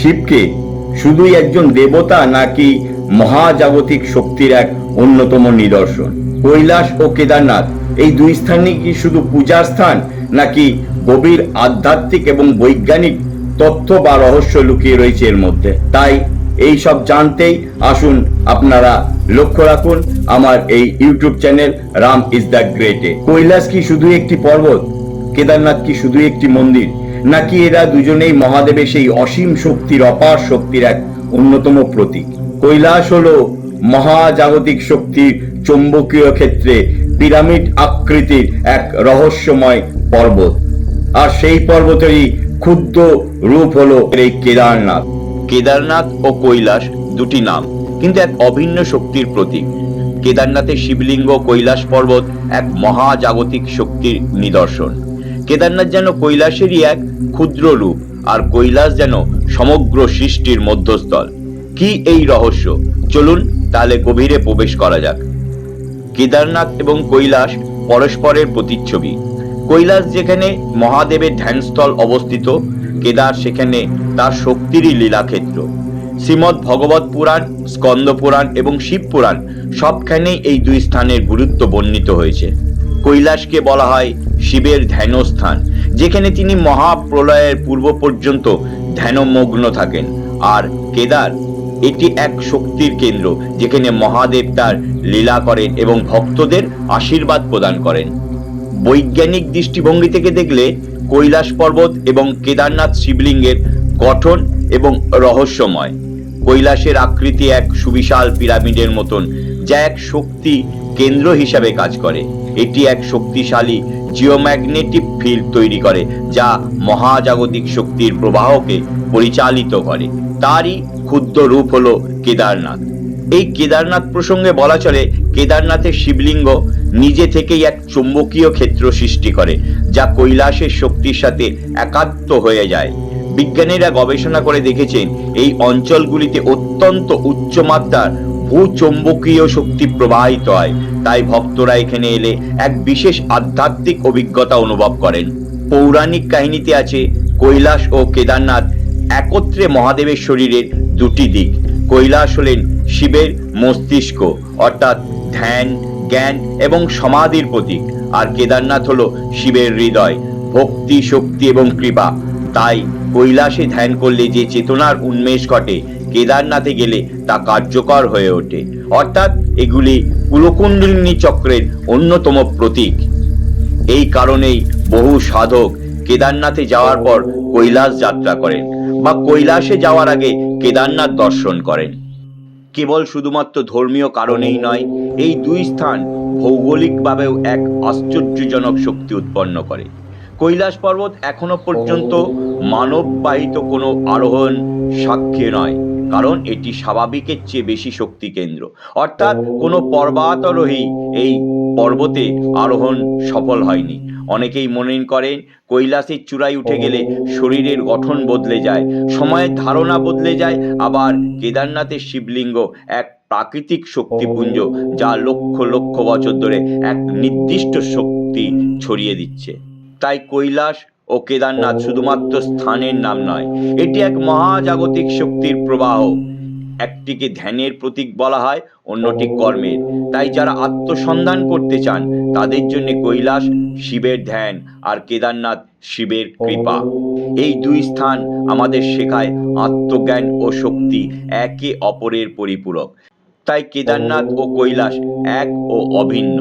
শিবকে শুধুই একজন দেবতা নাকি মহাজাগতিক শক্তির এক অন্যতম নিদর্শন? কৈলাস ও কেদারনাথ, এই দুই স্থানই কি শুধু পূজার স্থান, নাকি গভীর আধ্যাত্মিক এবং বৈজ্ঞানিক তথ্য বা রহস্য লুকিয়ে রয়েছে এর মধ্যে? তাই এই সব জানতেই আসুন আপনারা লক্ষ্য রাখুন আমার এই YouTube channel Ram is the গ্রেটে। Kailash কি শুধু একটি পর্বত? কেদারনাথ কি শুধু একটি মন্দির? নাকি এরা দুজনেই মহাদেবের সেই অসীম শক্তির অপার শক্তির এক অন্যতম প্রতীক? কৈলাস হলো মহাজাগতিক শক্তির চৌম্বকীয় ক্ষেত্রে পিরামিড আকৃতির এক রহস্যময় পর্বত। আর সেই পর্বতেরই ক্ষুদ্র রূপ হলো এই কেদারনাথ। কেদারনাথ ও কৈলাস দুটি নাম, কিন্তু এক অভিন্ন শক্তির প্রতীক। কেদারনাথের শিবলিঙ্গ কৈলাস পর্বত এক মহাজাগতিক শক্তির নিদর্শন। কেদারনাথ যেন কৈলাসেরই এক ক্ষুদ্র রূপ আর কৈলাস যেন সমগ্র সৃষ্টির মধ্যস্থল। কি এই রহস্য? চলুন তাহলে গভীরে প্রবেশ করা যাক। কেদারনাথ এবং কৈলাস পরস্পরের প্রতিচ্ছবি। কৈলাস যেখানে মহাদেবের ধ্যানস্থল অবস্থিত, কেদার সেখানে তার শক্তিরই লীলাক্ষেত্র। শ্রীমৎ ভগবত পুরাণ, স্কন্দ পুরাণ এবং শিব পুরাণ সবখানেই এই দুই স্থানের গুরুত্ব বর্ণিত হয়েছে। কৈলাসকে বলা হয় শিবের ধ্যানস্থান, যেখানে তিনি মহাপ্রলয়ের পূর্ব পর্যন্ত ধ্যানমগ্ন থাকেন। আর কেদার এটি এক শক্তির কেন্দ্র, যেখানে মহাদেব তার লীলা করেন এবং ভক্তদের আশীর্বাদ প্রদান করেন। বৈজ্ঞানিক দৃষ্টিভঙ্গি থেকে দেখলে, কৈলাস পর্বত এবং কেদারনাথ শিবলিঙ্গের গঠন এবং রহস্যময়। কৈলাসের আকৃতি এক সুবিশাল পিরামিডের মতন, যা এক শক্তি কেন্দ্র হিসাবে কাজ করে। এটি এক শক্তিশালী জিওম্যাগনেটিক ফিল্ড তৈরি করে, যা মহাজাগতিক শক্তির প্রবাহকে পরিচালিত করে। তারই ক্ষুদ্র রূপ হলো কেদারনাথ। এই কেদারনাথ প্রসঙ্গে বলা চলে, কেদারনাথের শিবলিঙ্গ নিজে থেকেই এক চুম্বকীয় ক্ষেত্র সৃষ্টি করে, যা কৈলাসের শক্তির সাথে একাত্ম হয়ে যায়। বিজ্ঞানীরা গবেষণা করে দেখেছেন, এই অঞ্চলগুলিতে অত্যন্ত উচ্চমাত্রার ভূচৌম্বকীয় শক্তি প্রবাহিত হয় তাই ভক্তরা এখানে এলে এক বিশেষ আধ্যাত্মিক অভিজ্ঞতা অনুভব করেন। পৌরাণিক কাহিনীতে আছে, কৈলাস ও কেদারনাথ একত্রে মহাদেবের শরীরের দুটি দিক। কৈলাস হলেন শিবের মস্তিষ্ক, অর্থাৎ ধ্যান, জ্ঞান এবং সমাধির প্রতীক, আর কেদারনাথ হলো শিবের হৃদয়, ভক্তি, শক্তি এবং কৃপা। তাই কৈলাসে ধ্যান করলে যে চেতনার উন্মেষ ঘটে, কেদারনাথে গেলে তা কার্যকর হয়ে ওঠে। অর্থাৎ এগুলি কুলকুণ্ডলিনী চক্রের অন্যতম প্রতীক। এই কারণেই বহু সাধক কেদারনাথে যাওয়ার পর কৈলাস যাত্রা করেন বা কৈলাসে যাওয়ার আগে কেদারনাথ দর্শন করেন। কেবল শুধুমাত্র ধর্মীয় কারণেই নয়, এই দুই স্থান ভৌগোলিকভাবেও এক আশ্চর্যজনক শক্তি উৎপন্ন করে। কৈলাস পর্বত এখনও পর্যন্ত মানববাহিত কোনো আরোহণ সাক্ষী নয়। কারণ এটি স্বাভাবিকের চেয়ে বেশি শক্তি কেন্দ্র। অর্থাৎ কোনো পর্বতারোহী এই পর্বতে আরোহণ সফল হয়নি। অনেকেই মনে করেন, কৈলাসের চূড়ায় উঠে গেলে শরীরের গঠন বদলে যায়, সময়ের ধারণা বদলে যায়, আবার কেদারনাথের শিবলিঙ্গ এক প্রাকৃতিক শক্তিপুঞ্জ যা লক্ষ লক্ষ বছর ধরে এক নির্দিষ্ট শক্তি ছড়িয়ে দিচ্ছে। তাই কৈলাস ও কেদারনাথ শুধুমাত্র স্থানের নাম নয়, এটি এক মহাজাগতিক শক্তির প্রবাহ। একটিকে ধ্যানের প্রতীক বলা হয়, অন্যটি কর্মের। তাই যারা আত্মসন্ধান করতে চান, তাদের জন্য কৈলাস শিবের ধ্যান আর কেদারনাথ শিবের কৃপা। এই দুই স্থান আমাদের শেখায় আত্মজ্ঞান ও শক্তি একে অপরের পরিপূরক। তাই কেদারনাথ ও কৈলাস এক ও অভিন্ন।